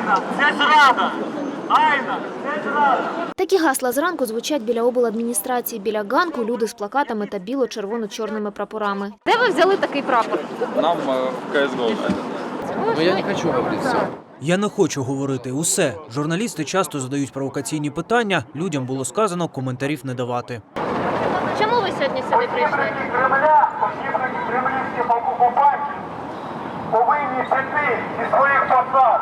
Айна, це зрада! Айна, це зрада! Такі гасла зранку звучать біля обладміністрації. Біля ганку люди з плакатами та біло-червоно-чорними прапорами. Де ви взяли такий прапор? Нам в CSGO. Но я не хочу говорить все. Я не хочу говорити усе. Журналісти часто задають провокаційні питання. Людям було сказано коментарів не давати. Чому ви сьогодні сюди прийшли? Кремля, посібники кремлівських окупантів, повинні піти зі своїх посад.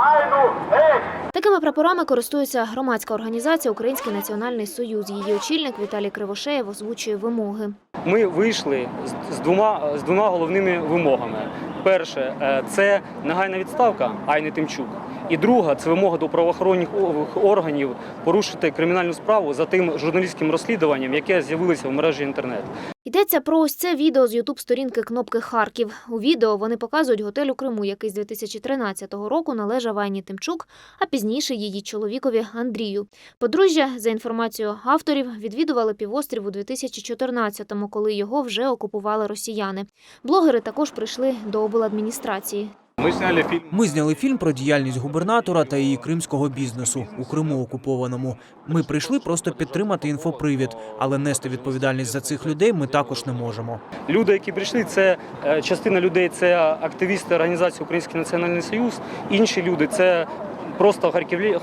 Айну, геть! Такими прапорами користується громадська організація Український національний союз. Її очільник Віталій Кривошеєв озвучує вимоги. Ми вийшли з двома з двома головними вимогами. Перше е, це негайна відставка Айни Тимчук. І друга це вимога до правоохоронних органів порушити кримінальну справу за тим журналістським розслідуванням, яке з'явилося в мережі інтернет. Йдеться про ось це відео з ютуб-сторінки Кнопки Харків. У відео вони показують готель у Криму, який з 2013 року належав Айні Тимчук, а пізніше її чоловікові Андрію. Подружжя, за інформацією авторів, відвідували півострів у 2014-му, коли його вже окупували росіяни. Блогери також прийшли до обладміністрації. Мы сняли фильм. Ми зняли фільм про діяльність губернатора та її кримського бізнесу у Криму окупованому. Ми прийшли просто підтримати інфопривід, але нести відповідальність за цих людей ми також не можемо. Люди, які прийшли, це е, частина людей це активісти організації Український національний союз. Інші люди це просто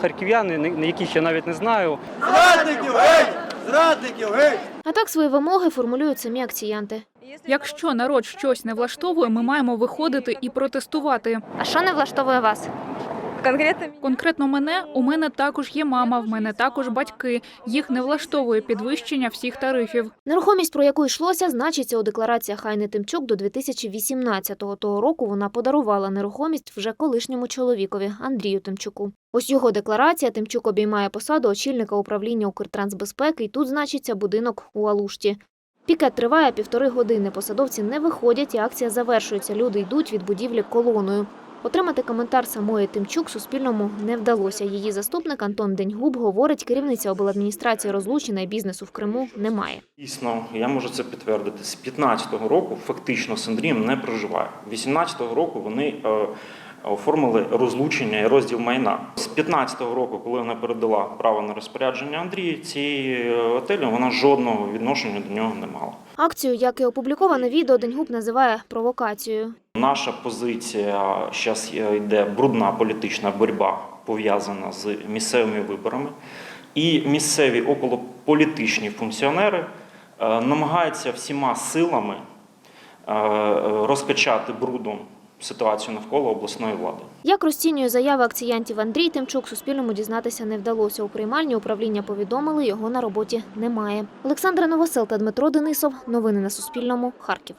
харків'яни, на- яких я навіть не знаю. Зрадників геть! Зрадників геть! А так свої вимоги формулюють самі акціянти. Якщо народ щось не влаштовує, ми маємо виходити і протестувати. А що не влаштовує вас? Конкретно мене у мене також є мама, в мене також батьки. Їх не влаштовує підвищення всіх тарифів. Нерухомість, про яку йшлося, значиться у деклараціях Айни Тимчук до 2018-го. Того року вона подарувала нерухомість вже колишньому чоловікові Андрію Тимчуку. Ось його декларація. Тимчук обіймає посаду очільника управління Укртрансбезпеки, і тут значиться будинок у Алушті. Пікет триває півтори години. Посадовці не виходять, і акція завершується. Люди йдуть від будівлі колоною. Отримати коментар самої Тимчук Суспільному не вдалося. Її заступник Антон Деньгуб говорить, керівниця обладміністрації розлучена і бізнесу в Криму немає. Дійсно, я можу це підтвердити. З 15-го року фактично з Андрієм не проживаю. 18-го року вони е, оформили розлучення і розділ майна. З 15-го року, коли вона передала право на розпорядження Андрію, цієї готелю вона жодного відношення до нього не мала. Акцію, як і опубліковане відео, Деньгуб називає провокацією. Наша позиція зараз йде брудна політична боротьба, пов'язана з місцевими виборами. І місцеві околополітичні функціонери е, намагаються всіма силами е, розкачати брудом ситуацію навколо обласної влади. Як розцінює заяви акціянтів Андрій Тимчук, Суспільному дізнатися не вдалося. У приймальні управління повідомили, його на роботі немає. Олександра Новосел та Дмитро Денисов. Новини на Суспільному. Харків.